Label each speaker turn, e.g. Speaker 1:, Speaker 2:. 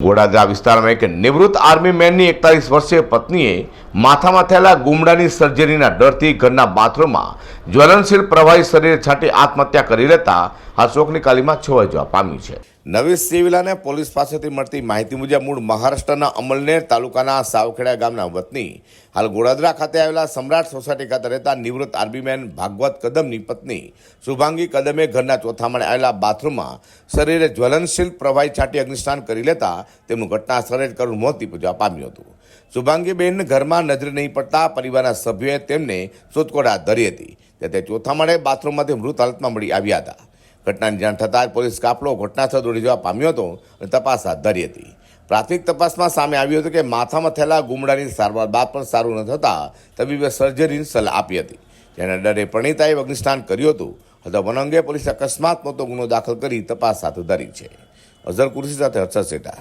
Speaker 1: ગોડાદરા વિસ્તારમાં એક નિવૃત્ત આર્મી મેનની એકતાલીસ વર્ષીય પત્નીએ માથામાં થયેલા ગુમડાની સર્જરીના ડરથી ઘરના બાથરૂમમાં જ્વલનશીલ પ્રવાહી શરીર છાંટી આત્મહત્યા કરી લેતા આ શોકની કાલીમાં છવાઈ જવા પામ્યું છે. નવી સિવિલાને પોલીસ પાસેથી મળતી માહિતી મુજબ મૂળ મહારાષ્ટ્રના અમલનેર તાલુકાના સાવખેડા ગામના વતની હાલ ગોડાદરા ખાતે આવેલા સમ્રાટ સોસાયટી ખાતે રહેતા નિવૃત્ત આર્મીમેન ભાગવત કદમની પત્ની શુભાંગી કદમે ઘરના ચોથા માળે આવેલા બાથરૂમમાં શરીરે જ્વલનશીલ પ્રવાહી છાંટી અગ્નિસ્નાન કરી લેતા તેમનું ઘટના સ્થળે જ કરુણ મોત નીપજવા પામ્યું હતું. શુભાંગીબેન ઘરમાં નજરે નહીં પડતા પરિવારના સભ્યોએ તેમને શોધખોળ હાથ ધરી હતી. તે ચોથા માળે બાથરૂમમાંથી મૃત હાલતમાં મળી આવ્યા હતા. ઘટનાની જાણ થતાં જ પોલીસ કાફલો ઘટનાસ્થળ દોડી જવા પામ્યો હતો અને તપાસ હાથ ધરી હતી. પ્રાથમિક તપાસમાં સામે આવ્યું હતું કે માથામાં થયેલા ગુમડાની સારવાર બાદ પણ સારું ન થતાં તબીબે સર્જરીની સલાહ આપી હતી. જેના ડરે પ્રણીતાએ અગ્નિસ્નાન કર્યું હતું. અથવા વન અંગે પોલીસે અકસ્માત મોટો ગુનો દાખલ કરી તપાસ હાથ ધરી છે. અઝર કુરશી સાથે હર્ષદ શેઠા